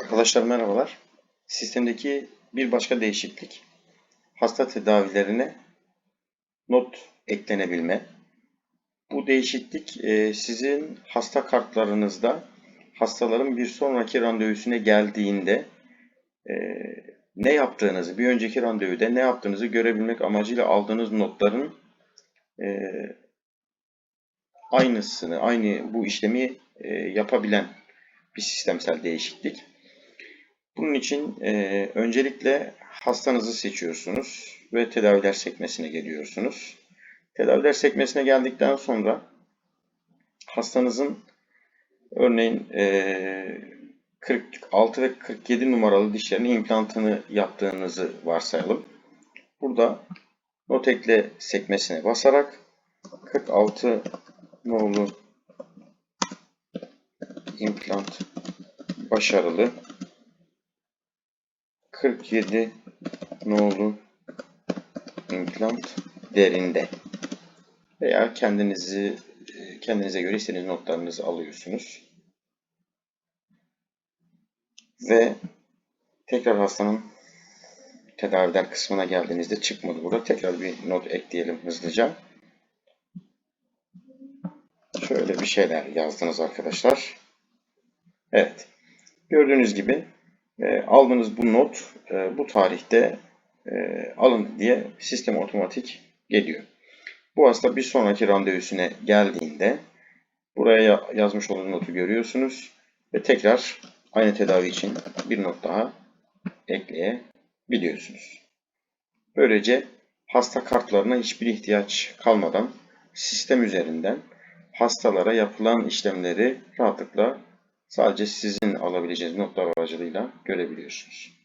Arkadaşlar merhabalar. Sistemdeki bir başka değişiklik hasta tedavilerine not eklenebilme. Bu değişiklik e, sizin hasta kartlarınızda hastaların bir sonraki randevusuna geldiğinde e, ne yaptığınızı, bir önceki randevuda ne yaptığınızı görebilmek amacıyla aldığınız notların e, aynısını, aynı bu işlemi yapabilen bir sistemsel değişiklik. Bunun için e, öncelikle hastanızı seçiyorsunuz ve tedaviler sekmesine geliyorsunuz. Tedaviler sekmesine geldikten sonra hastanızın örneğin e, 46 ve 47 numaralı dişlerinin implantını yaptığınızı varsayalım. Burada not ekle sekmesine basarak 46 nolu implant başarılı 47 nolu implant derinde veya kendinizi kendinize göre istediğiniz notlarınızı alıyorsunuz. Ve tekrar hastanın tedaviler kısmına geldiğinizde çıkmadı burada. Tekrar bir not ekleyelim hızlıca. Şöyle bir şeyler yazdınız arkadaşlar. Evet. Gördüğünüz gibi e, aldığınız bu not e, bu tarihte e, alın diye sistem otomatik geliyor. Bu hasta bir sonraki randevusuna geldiğinde buraya yazmış olduğunuz notu görüyorsunuz ve tekrar aynı tedavi için bir not daha ekleyebiliyorsunuz. Böylece hasta kartlarına hiçbir ihtiyaç kalmadan sistem üzerinden hastalara yapılan işlemleri rahatlıkla sadece sizin alabileceğiniz notlar aracılığıyla görebiliyorsunuz.